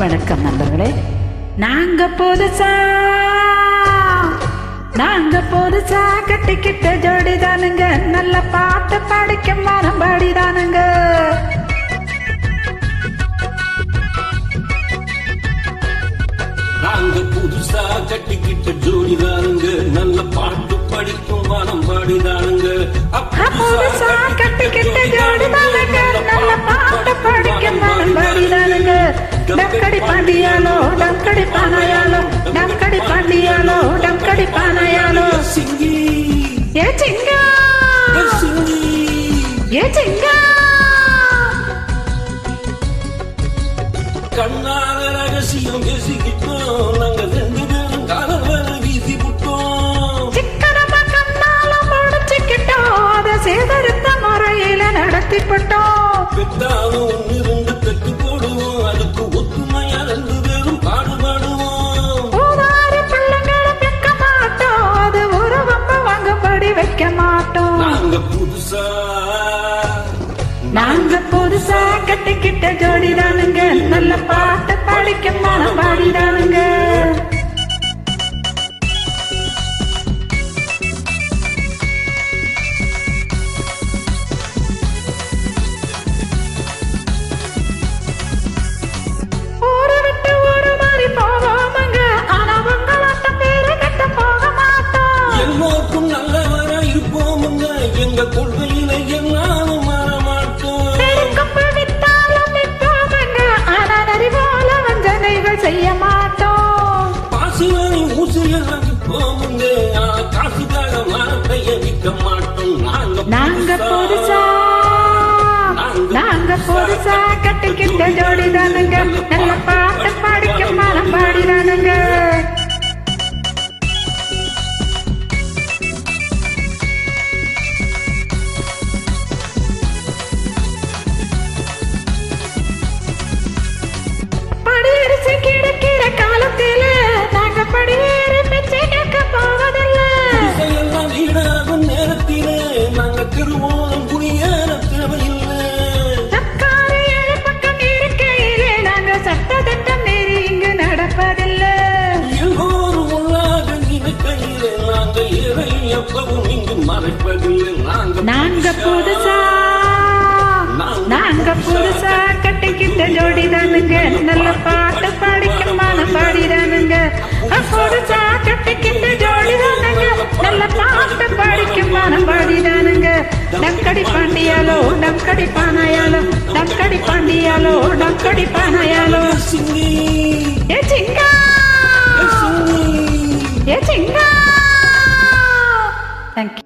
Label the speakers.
Speaker 1: வணக்கம் நண்பர்களே. நாங்க புதுசா நாங்க புதுசா கட்டிக்கிட்ட ஜோடிதானுங்க. நல்ல பாட்டு பாடிக்க மரம் பாடிதானுங்க.
Speaker 2: நாங்க புதுசா கட்டிக்கிட்ட ஜோடிதானுங்க. நல்ல பாட்டு படிக்கும் பாடிதானுங்க.
Speaker 1: புதுசா டக்கடி பாண்டியாலோ டக்கடி பானையாலோ டக்கடி பாண்டியாலோ டக்கடி பானையாலோ
Speaker 2: சிங்கி
Speaker 1: ஏ சிங்கா
Speaker 2: சிங்கி
Speaker 1: ஏ சிங்கா
Speaker 2: கண்ணால நாங்க புதுசா
Speaker 1: கட்டிக்கிட்ட ஜோடிதானுங்க. நல்ல பாட்டு படிக்க மனம் பாடிதானுங்க புதுசா கட்டிக்கிட்ட ஜோடிதானுங்க. நல்ல பாட்டு பாடிக்க மரம் பாடிதானுங்க. நாங்க புதுசா? நாங்க புதுசா கட்டிக்கிட்ட ஜோடிதானுங்க. நல்ல பாட்டு பாடிக்க மனம் பாடிதானுங்க. புதுசா கட்டிக்கிட்ட ஜோடிதானுங்க. நல்ல பாட்டு பாடிக்க மனம் பாடிதானுங்க. டக்கடி பாண்டியாலோ டக்கடி பானாயாலோ டக்கடி பாண்டியாலோ டக்கடி பானாயாலோ. ஏ சிங்கா! ஏ சிங்கா! தேங்க்யூ